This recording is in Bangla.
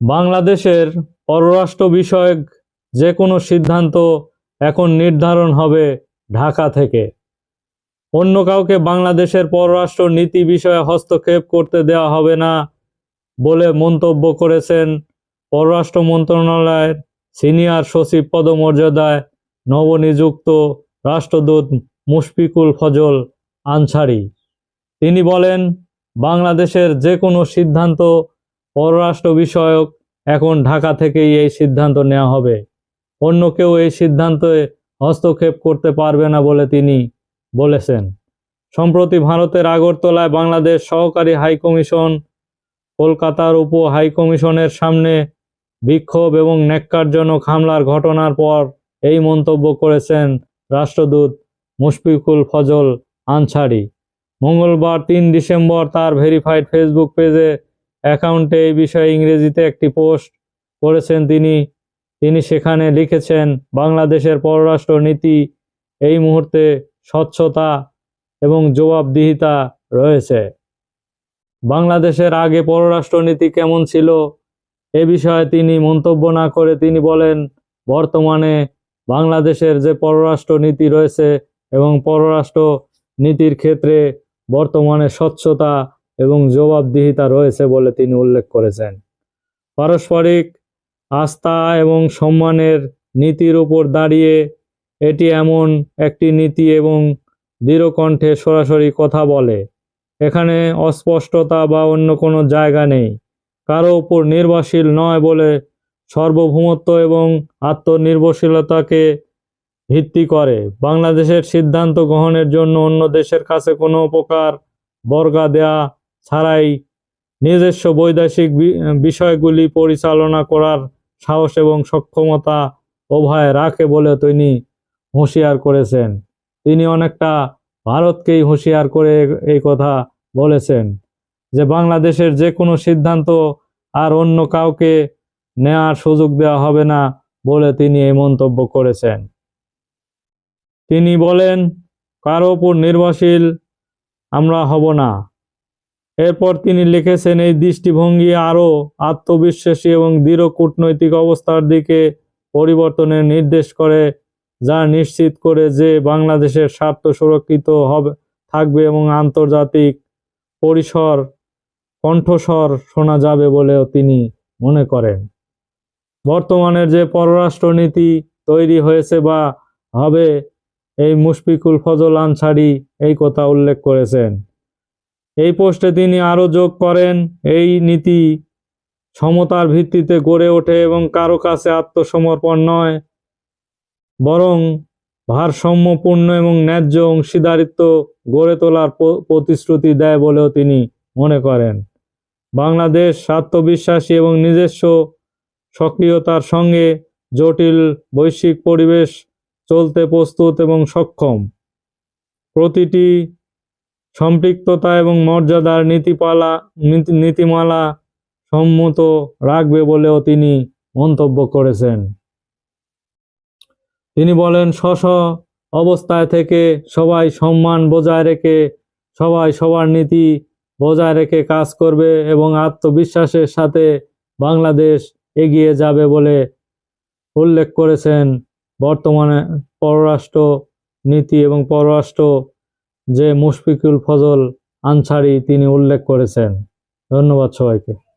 বাংলাদেশের পররাষ্ট্র বিষয়ক যে কোনো সিদ্ধান্ত এখন নির্ধারণ হবে ঢাকা থেকে। অন্য কাউকে বাংলাদেশের পররাষ্ট্র নীতি বিষয়ে হস্তক্ষেপ করতে দেওয়া হবে না বলে মন্তব্য করেছেন পররাষ্ট্র মন্ত্রণালয়ের সিনিয়র সচিব পদমর্যাদায় নবনিযুক্ত রাষ্ট্রদূত মুশফিকুল ফজল আনসারি। তিনি বলেন, বাংলাদেশের যে কোনো সিদ্ধান্ত পররাষ্ট্র বিষয়ক এখন ঢাকা থেকেই এই সিদ্ধান্ত নেওয়া হবে। অন্য কেউ এই সিদ্ধান্তে হস্তক্ষেপ করতে পারবে না বলে তিনি বলেছেন। সম্প্রতি ভারতের আগরতলায় বাংলাদেশ সহকারী হাইকমিশন কলকাতার উপ হাইকমিশনের সামনে বিক্ষোভ এবং ন্যাক্কারজনক হামলার ঘটনার পর এই মন্তব্য করেছেন রাষ্ট্রদূত মুশফিকুল ফজল আনসারি। মঙ্গলবার তিন ডিসেম্বর তার ভেরিফাইড ফেসবুক পেজে অ্যাকাউন্টে এই বিষয়ে ইংরেজিতে একটি পোস্ট করেছেন তিনি। তিনি সেখানে লিখেছেন, বাংলাদেশের পররাষ্ট্র নীতি এই মুহূর্তে স্বচ্ছতা এবং জবাবদিহিতা রয়েছে। বাংলাদেশের আগে পররাষ্ট্রনীতি কেমন ছিল এ বিষয়ে তিনি মন্তব্য না করে তিনি বলেন, বর্তমানে বাংলাদেশের যে পররাষ্ট্র নীতি রয়েছে এবং পররাষ্ট্র নীতির ক্ষেত্রে বর্তমানে স্বচ্ছতা এবং জবাবদিহিতা রয়েছে বলে তিনি উল্লেখ করেছেন। পারস্পরিক আস্থা এবং সম্মানের নীতির উপর দাঁড়িয়ে এটি এমন একটি নীতি এবং দৃঢ়কণ্ঠে সরাসরি কথা বলে। এখানে অস্পষ্টতা বা অন্য কোনো জায়গা নেই। কারও উপর নির্ভরশীল নয় বলে সার্বভৌমত্ব এবং আত্মনির্ভরশীলতাকে ভিত্তি করে। বাংলাদেশের সিদ্ধান্ত গ্রহণের জন্য অন্য দেশের কাছে কোনো প্রকার বর্গা দেয়া ছাড়াই নিজস্ব বৈদেশিক বিষয়গুলি পরিচালনা করার সাহস এবং সক্ষমতা উভয় রাখে বলে তিনি হুঁশিয়ার করেছেন। তিনি অনেকটা ভারতকেই হুঁশিয়ার করে এই কথা বলেছেন যে বাংলাদেশের যে কোনো সিদ্ধান্ত আর অন্য কাউকে নেয়ার সুযোগ দেওয়া হবে না বলে তিনি এই মন্তব্য করেছেন। তিনি বলেন, কারও উপর নির্ভরশীল আমরা হব না। এরপর তিনি লিখেছেন, এই দৃষ্টিভঙ্গি আরও আত্মবিশ্বাসী এবং দৃঢ় কূটনৈতিক অবস্থার দিকে পরিবর্তনের নির্দেশ করে, যা নিশ্চিত করে যে বাংলাদেশের স্বার্থ সুরক্ষিত হবে, থাকবে এবং আন্তর্জাতিক পরিসর, কণ্ঠস্বর শোনা যাবে বলেও তিনি মনে করেন। বর্তমানের যে পররাষ্ট্রনীতি তৈরি হয়েছে বা হবে, এই মুশফিকুল ফজল আনসারি এই কথা উল্লেখ করেছেন। এই পোস্টে তিনি আরও যোগ করেন, এই নীতি সমতার ভিত্তিতে গড়ে ওঠে এবং কারও কাছে আত্মসমর্পণ নয়, বরং ভারসাম্যপূর্ণ এবং ন্যায্য অংশীদারিত্ব গড়ে তোলার প্রতিশ্রুতি দেয় বলেও তিনি মনে করেন। বাংলাদেশ আত্মবিশ্বাসী এবং নিজস্ব সক্রিয়তার সঙ্গে জটিল বৈশ্বিক পরিবেশ চলতে প্রস্তুত এবং সক্ষম। প্রতিটি সম্পৃক্ততা এবং মর্যাদার নীতিপালা, নীতি- নীতিমালা সম্মত রাখবে বলেও তিনি মন্তব্য করেছেন। তিনি বলেন স্ব অবস্থায় থেকে সবাই সম্মান বজায় রেখে, সবাই সবার নীতি বজায় রেখে কাজ করবে এবং আত্মবিশ্বাসের সাথে বাংলাদেশ এগিয়ে যাবে বলে উল্লেখ করেছেন বর্তমানে পররাষ্ট্র নীতি এবং পররাষ্ট্র যে মুশফিকুল ফজল আনসারি তিনি উল্লেখ করেছেন। ধন্যবাদ সবাইকে।